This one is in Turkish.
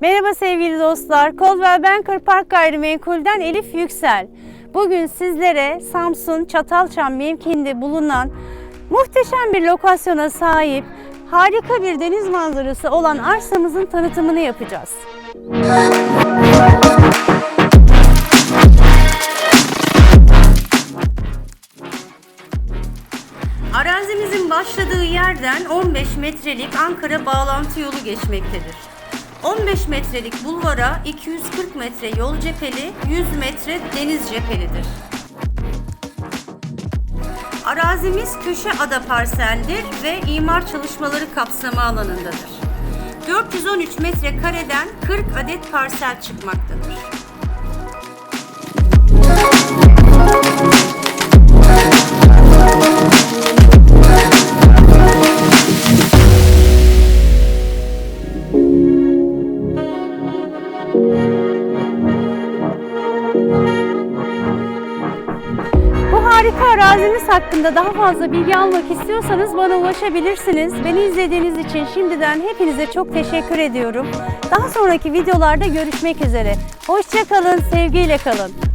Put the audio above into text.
Merhaba sevgili dostlar. Coldwell Banker Park Gayrimenkul'den Elif Yüksel. Bugün sizlere Samsun Çatalçam mevkiinde bulunan muhteşem bir lokasyona sahip harika bir deniz manzarası olan arsamızın tanıtımını yapacağız. Arazimizin başladığı yerden 15 metrelik Ankara bağlantı yolu geçmektedir. 15 metrelik bulvara 240 metre yol cepheli, 100 metre deniz cephelidir. Arazimiz köşe ada parseldir ve imar çalışmaları kapsamı alanındadır. 413 metre kareden 40 adet parsel çıkmaktadır. Bu harika arazimiz hakkında daha fazla bilgi almak istiyorsanız bana ulaşabilirsiniz. Beni izlediğiniz için şimdiden hepinize çok teşekkür ediyorum. Daha sonraki videolarda görüşmek üzere. Hoşçakalın, sevgiyle kalın.